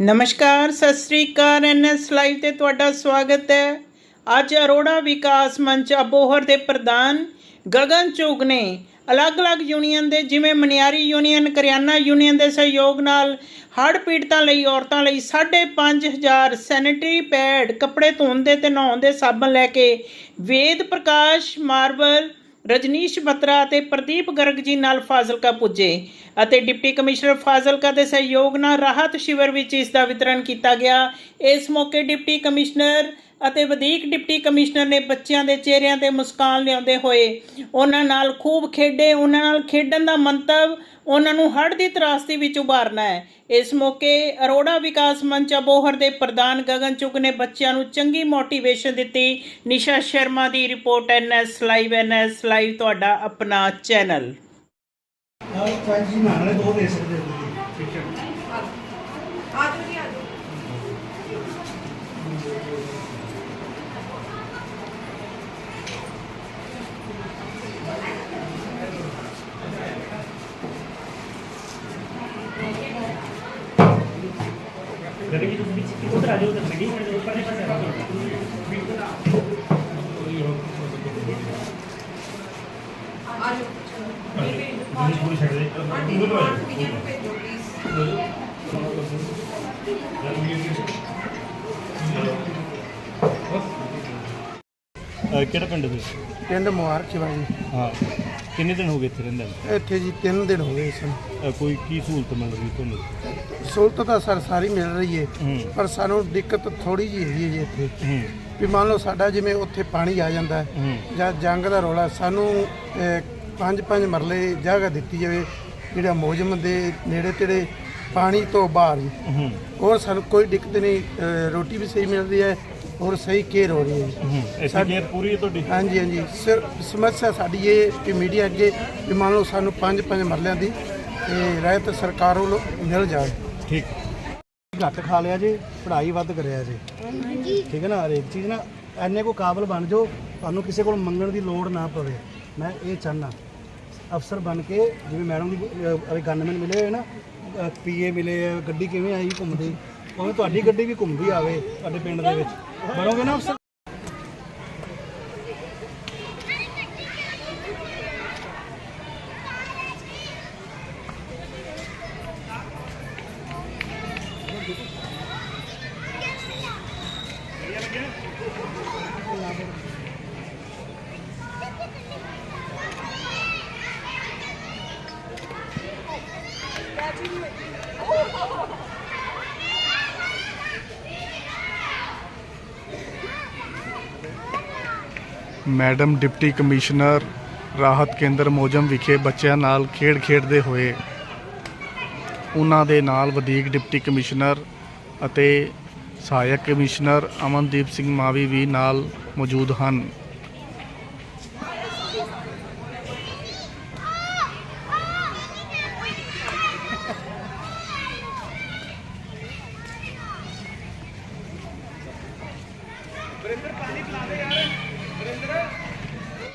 ਨਮਸਕਾਰ, ਸਤਿ ਸ੍ਰੀ ਅਕਾਲ। NS live ਤੇ ਤੁਹਾਡਾ ਸਵਾਗਤ ਹੈ। ਅੱਜ ਅਰੋੜਾ ਵਿਕਾਸ ਮੰਚ ਅਬੋਹਰ ਦੇ ਪ੍ਰਧਾਨ ਗਗਨ ਚੁਗ ਨੇ ਅਲੱਗ-ਅਲੱਗ ਯੂਨੀਅਨ ਦੇ, ਜਿਵੇਂ ਮਨਿਆਰੀ ਯੂਨੀਅਨ ਕਰਿਆਨਾ ਯੂਨੀਅਨ ਦੇ ਸਹਿਯੋਗ ਨਾਲ ਹੜ੍ਹ ਪੀੜਤਾਂ ਲਈ, ਔਰਤਾਂ ਲਈ 5500 ਸੈਨੀਟਰੀ ਪੈਡ ਕੱਪੜੇ ਧੋਣ ਦੇ ਤੇ ਨਹਾਉਣ ਦੇ ਸਾਬਣ ਲੈ ਕੇ ਵੇਦ ਪ੍ਰਕਾਸ਼ ਮਾਰਬਲ ਰਜਨੀਸ਼ ਬਤਰਾ ਅਤੇ ਪ੍ਰਦੀਪ ਗਰਗ ਜੀ ਨਾਲ ਫਾਜ਼ਿਲਕਾ ਪੁੱਜੇ ਅਤੇ ਡਿਪਟੀ ਕਮਿਸ਼ਨਰ ਫਾਜ਼ਿਲਕਾ ਦੇ ਸਹਿਯੋਗ ਨਾਲ ਰਾਹਤ ਸ਼ਿਵਰ ਵਿੱਚ ਇਸ ਦਾ ਵਿਤਰਣ ਕੀਤਾ ਗਿਆ। ਇਸ ਮੌਕੇ ਡਿਪਟੀ ਕਮਿਸ਼ਨਰ ਅਤੇ ਵਧੀਕ ਡਿਪਟੀ ਕਮਿਸ਼ਨਰ ਨੇ ਬੱਚਿਆਂ ਦੇ ਚਿਹਰਿਆਂ ਤੇ ਮੁਸਕਾਨ ਲਿਆਉਂਦੇ ਹੋਏ ਉਹਨਾਂ ਨਾਲ ਖੂਬ ਖੇਡੇ ਉਹਨਾਂ ਨਾਲ ਖੇਡਣ ਦਾ ਮੰਤਵ ਉਹਨਾਂ ਨੂੰ ਹੜ ਦੀ ਤਰਾਸਤੀ ਵਿੱਚ ਉਭਾਰਨਾ ਹੈ। ਇਸ ਮੌਕੇ ਅਰੋੜਾ ਵਿਕਾਸ ਮੰਚ ਅਬੋਹਰ ਦੇ ਪ੍ਰਧਾਨ ਗਗਨ ਚੁਗ ਨੇ ਬੱਚਿਆਂ ਨੂੰ ਚੰਗੀ ਮੋਟੀਵੇਸ਼ਨ ਦਿੱਤੀ। ਨਿਸ਼ਾ ਸ਼ਰਮਾ ਦੀ report N S live N S live ਤੁਹਾਡਾ ਆਪਣਾ ਚੈਨਲ। ਕਿਹੜਾ ਪਿੰਡ ਦੇ ਪਿੰਡ ਮੁਹਾਰ ਚਿਵਾ ਜੀ ਹਾਂ ਕਿੰਨੇ ਦਿਨ ਹੋ ਗਏ ਇੱਥੇ ਰਹਿੰਦੇ ਨੂੰ? ਇੱਥੇ ਜੀ 3 ਦਿਨ ਹੋ ਗਏ ਸਨ। ਅਹ ਕੋਈ ਕੀ ਸਹੂਲਤ ਮਿਲ ਰਹੀ ਤੁਹਾਨੂੰ? ਸਹੂਲਤ ਤਾਂ ਸਰ ਸਾਰੀ ਮਿਲ ਰਹੀ ਹੈ ਹੂੰ। ਪਰ ਸਾਨੂੰ ਦਿੱਕਤ ਥੋੜੀ ਜਿਹੀ ਹੈਗੀ ਹੈ ਜੀ ਇੱਥੇ। ਹੂੰ। ਵੀ ਮੰਨ ਲਓ ਸਾਡਾ ਜਿਵੇਂ ਉੱਥੇ ਪਾਣੀ ਆ ਜਾਂਦਾ ਹੈ ਹੂੰ। ਜਾਂ ਜੰਗ ਦਾ ਰੋਲਾ ਸਾਨੂੰ ਅਹ, ਪੰਜ ਪੰਜ ਮਰਲੇ ਜਗ੍ਹਾ ਦਿੱਤੀ ਜਾਵੇ ਜਿਹੜਾ ਮੌਜਮ ਦੇ ਨੇੜੇ ਤੇੜੇ ਪਾਣੀ ਤੋਂ ਬਾਹਰ ਜੀ ਹੂੰ। ਹੋਰ ਸਾਨੂੰ ਕੋਈ ਦਿੱਕਤ ਨਹੀਂ ਅਹ, ਰੋਟੀ ਵੀ ਸਹੀ ਮਿਲ ਰਹੀ ਹੈ ਔਰ ਸਹੀ ਕੇਅਰ ਹੋ ਰਹੀ ਹੈ ਜੀ। ਹੂੰ ਇੱਥੇ ਸਾਡੀ- ਕੇਅਰ ਪੂਰੀ ਹੈ ਤੁਹਾਡੀ? ਹਾਂਜੀ ਹਾਂਜੀ। ਸਰ ਸਮੱਸਿਆ ਸਾਡੀ ਇਹ ਕਿ ਮੀਡੀਆ ਅੱਗੇ ਵੀ ਮੰਨ ਲਓ ਸਾਨੂੰ ਪੰਜ ਪੰਜ ਮਰਲਿਆਂ ਦੀ ਤੇ ਰਹਿਤ ਸਰਕਾਰ ਵੱਲੋਂ ਮਿਲ ਜਾਵੇ। ਠੀਕ। ਘੱਟ ਖਾ ਲਿਆ ਜੀ ਪੜ੍ਹਾਈ ਵੱਧ ਕਰਿਆ ਜੀ। ਠੀਕ ਹੈ ਨਾ? ਹਰੇਕ ਚੀਜ਼ ਨਾ ਐਨੇ ਕੋ ਕਾਬਲ ਬਣ ਜਾਓ ਤੁਹਾਨੂੰ ਕਿਸੇ ਕੋਲ ਮੰਗਣ ਦੀ ਲੋੜ ਨਾ ਪਵੇ। ਮੈਂ ਇਹ ਚਾਹਨਾ ਅਫਸਰ ਬਣ ਕੇ ਜਿਵੇਂ ਮੈਡਮ ਦੀ ਅਰੇ ਗਨਮੈਨ ਮਿਲੇ ਹੋਏ ਨਾ ਪੀਏ ਮਿਲੇ ਆ, ਗੱਡੀ ਕਿਵੇਂ ਆਈ ਘੁੰਮਦੀ? ਉਵੇਂ ਤੁਹਾਡੀ ਗੱਡੀ ਵੀ ਘੁੰਮਦੀ ਆਵੇ ਤੁਹਾਡੇ ਪਿੰਡ ਦੇ ਵਿੱਚ। ਬਣੋਗੇ ਨਾ ਅਫਸਰ ਮੈਡਮ ਡਿਪਟੀ ਕਮਿਸ਼ਨਰ ਰਾਹਤ ਕੇਂਦਰ ਮੋਜਮ ਵਿਖੇ ਬੱਚਿਆਂ ਨਾਲ ਖੇਡ ਖੇਡਦੇ ਹੋਏ ਉਹਨਾਂ ਦੇ ਨਾਲ ਵਧੀਕ ਡਿਪਟੀ ਕਮਿਸ਼ਨਰ ਅਤੇ ਸਹਾਇਕ ਕਮਿਸ਼ਨਰ ਅਮਨਦੀਪ ਸਿੰਘ ਮਾਵੀ ਵੀ ਨਾਲ ਮੌਜੂਦ ਹਨ।